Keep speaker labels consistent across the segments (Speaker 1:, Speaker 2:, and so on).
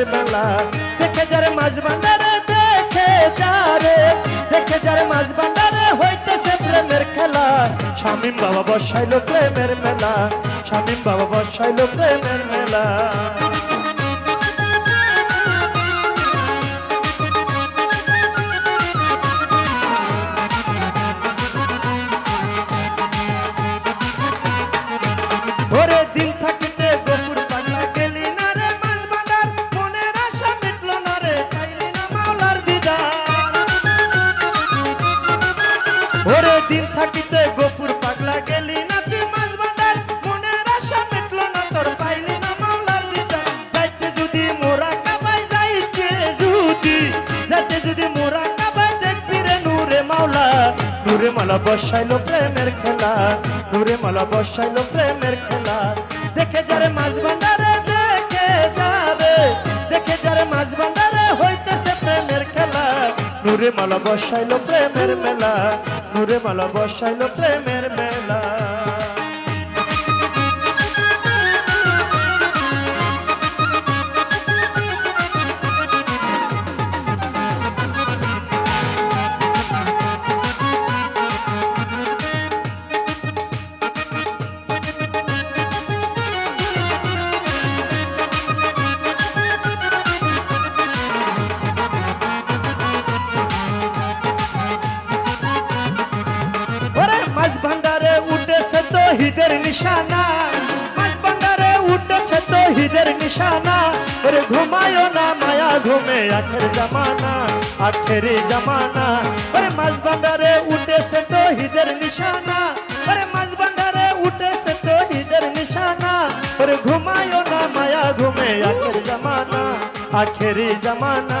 Speaker 1: প্রেমের মেলা দেখে যারে মাঝ ভান্ডারে, দেখে যারে। দেখে যারে মাঝ ভান্ডারে হইতেছে প্রেমের খেলা। শামিম বাবা বসাইলো প্রেমের মেলা। শামিম বাবা বসাইলো প্রেমের মেলা। ওরে নূরে মালা বসাইলো প্রেমের খেলা নূরে মালা বসাইলো প্রেমের খেলা। দেখে যারে মাছ ভান্ডারে, দেখে যারে দেখে যারে মাছ ভান্ডারে হইতেছে প্রেমের খেলা। নূরে মালা বসাইলো প্রেমের মেলা নূরে মালা বসাইলো প্রেমের মেলা। নিশানা। মাছ ভান্ডারে উঠেছে তো হিদের নিশানা। ওরে ঘুমায়ও না মায়া, ঘুমে আখের জামানা আখের জামানা। ওরে মাছ ভান্ডারে উঠেছে তো হিদের নিশানা। ওরে মাছ ভান্ডারে উঠেছে তো হিদের নিশানা। ওরে ঘুমায়ও না মায়া, ঘুমে আখের জামানা আখের জামানা।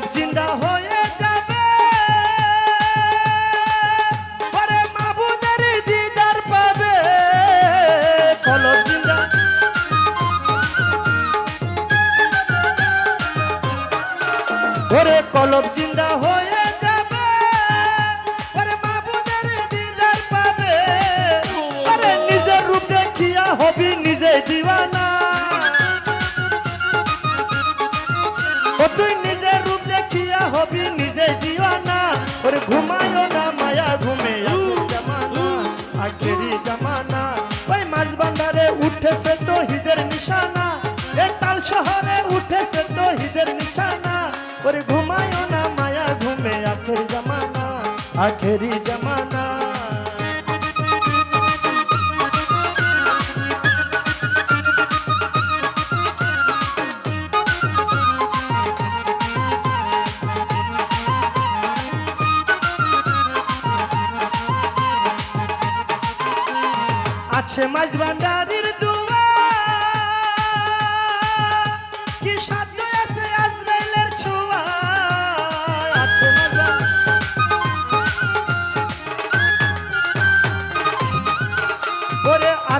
Speaker 1: কলব জিন্দা হয়ে যাবে। পরে মাবুদের দিদার পাবে। কলব জিন্দা। ওরে কলব জিন্দা হয়ে আখেরি জামানা আছে মাঝ ভান্ডারির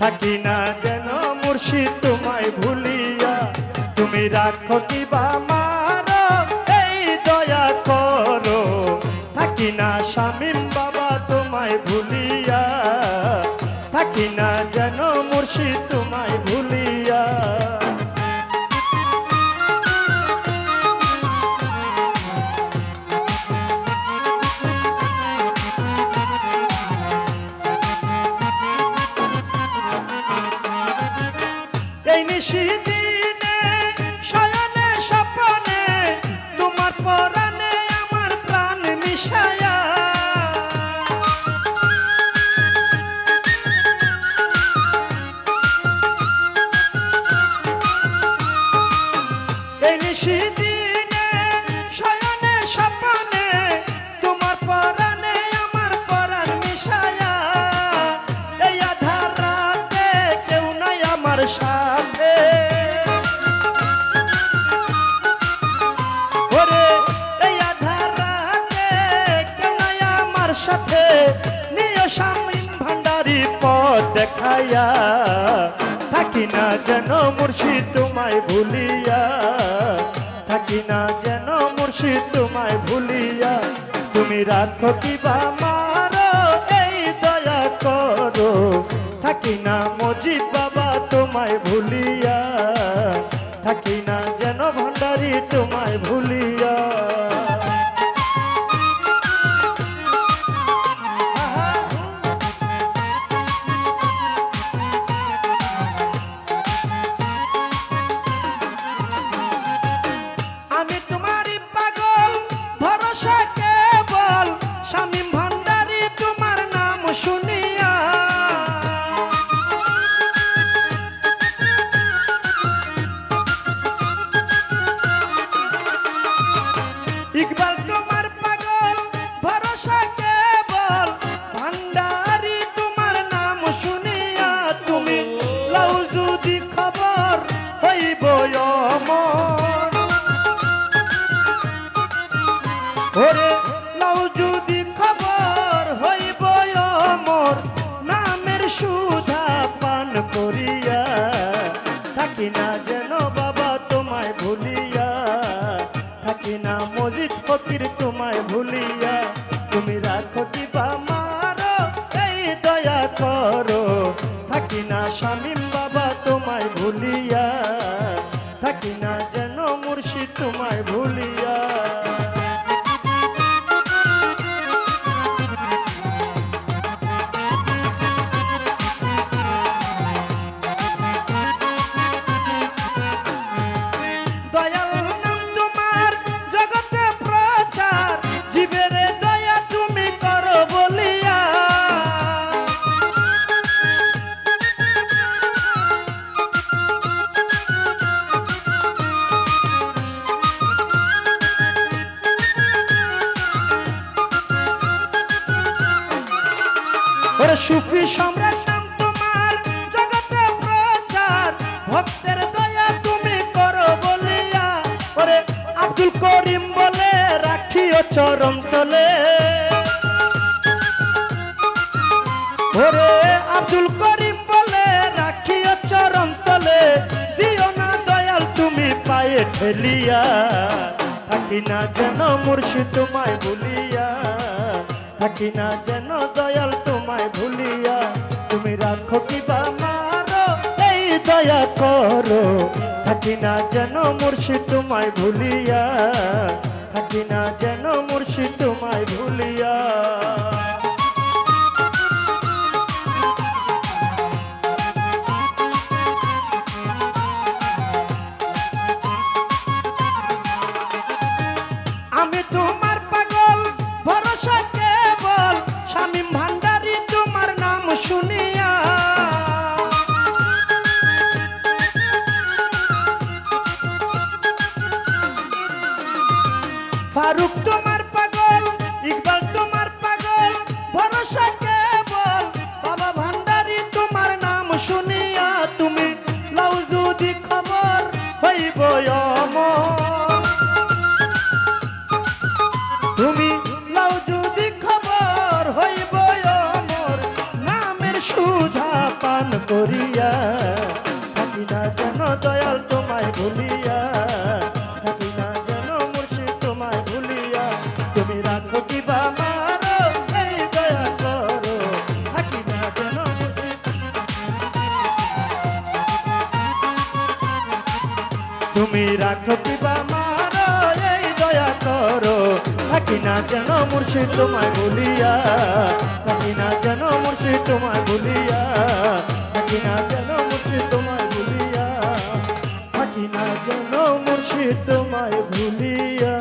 Speaker 1: থাকি না যেন মুর্শিদ তোমায় ভুলিয়া? তুমি রাখো কিবা মারো এই দয়া করো। থাকি না শামিম বাবা তোমায় ভুলিয়া। থাকি না যেন মুর্শিদ তোমায় না যেন মুর্শিদ তোমায় ভুলিয়া থাকি না যেন মুর্শিদ তোমায় ভুলিয়া, তুমি রাখো কিবা মারো, এই দয়া করো থাকি না মজিব না যেন বাবা তোমায় ভুলিয়া থাকি না মজিদ ফকির তোমায় ভুলিয়া। সুফি সম্রাট নাম তোমার, জগতে প্রচার। ভক্তের দয়া তুমি করো বলিয়া, ওরে আব্দুল করিম বলে রাখিও চরম তলে। চরম তলে, দিও দয়াল তুমি পায়ে ঠেলিয়া। থাকি না যেন মুর্শিদ তোমায় বলিয়া, থাকি না যেন দয়াল আমায় ভুলিয়া, তুমি রাখো কি বা মারো, এই দয়া করো। থাকি না যেন মুর্শি তোমায় ভুলিয়া, থাকি না যেন মুর্শি তোমায় ভুলিয়া। আমি তোমার শুনে মুর্শি তোমায় বলিয়া, থাকি না কেন মুর্শি তোমায় বলিয়া, থাকি না কেন মুর্শি তোমায় বলিয়া, থাকি না কেন মুর্শি তোমায় বলিয়া।